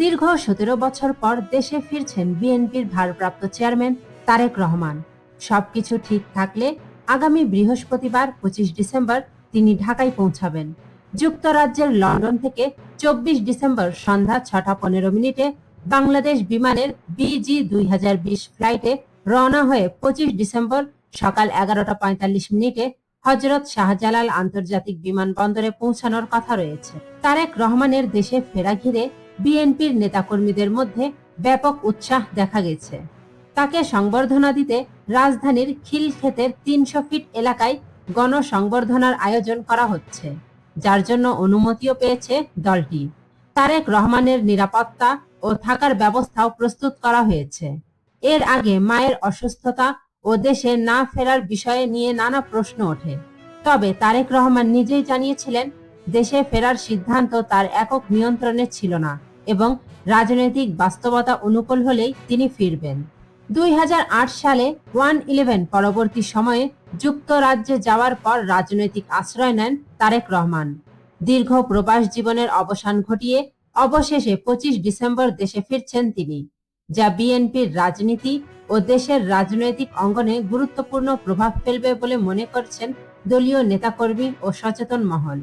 দীর্ঘ সতেরো বছর পর দেশে ফিরছেন বিএনপির ভারপ্রাপ্ত চেয়ারম্যান তারেক রহমান। সবকিছু ঠিক থাকলে আগামী বৃহস্পতিবার, পঁচিশ ডিসেম্বর, তিনি ঢাকায় পৌঁছাবেন। যুক্তরাজ্যের লন্ডন থেকে চব্বিশ ডিসেম্বর সন্ধ্যা ছটা পনেরো মিনিটে বাংলাদেশ বিমানের বিজি দুই হাজার বিশ ফ্লাইটে রওনা হয়ে পঁচিশ ডিসেম্বর সকাল এগারোটা পঁয়তাল্লিশ মিনিটে হজরত শাহজালাল আন্তর্জাতিক বিমানবন্দরে পৌঁছানোর কথা রয়েছে। তারেক রহমানের দেশে ফেরা ঘিরে বিএনপির নেতাকর্মীদের মধ্যে ব্যাপক উৎসাহ দেখা গেছে। তাকে সংবর্ধনা দিতে রাজধানীর খিলক্ষেতের তিনশো ফিট এলাকায় গণসংবর্ধনার আয়োজন করা হচ্ছে, যার জন্য অনুমতিও পেয়েছে দলটি। তারেক রহমানের নিরাপত্তা ও থাকার ব্যবস্থাও প্রস্তুত করা হয়েছে। এর আগে মায়ের অসুস্থতা ও দেশে না ফেরার বিষয়ে নিয়ে নানা প্রশ্ন ওঠে। তবে তারেক রহমান নিজেই জানিয়েছিলেন, দেশে ফেরার সিদ্ধান্ত তার একক নিয়ন্ত্রণে ছিল না। এবং রাজনৈতিক বাস্তবতা অনুকূল হলেই তিনি ফিরবেন। দুই হাজার আট সালে ওয়ান ইলেভেন পরবর্তী সময়ে যুক্তরাজ্যে যাওয়ার পর রাজনৈতিক আশ্রয় নেন তারেক রহমান। দীর্ঘ প্রবাস জীবনের অবসান ঘটিয়ে অবশেষে পঁচিশ ডিসেম্বর দেশে ফিরছেন তিনি, যা বিএনপির রাজনীতি ও দেশের রাজনৈতিক অঙ্গনে গুরুত্বপূর্ণ প্রভাব ফেলবে বলে মনে করছেন দলীয় নেতাকর্মী ও সচেতন মহল।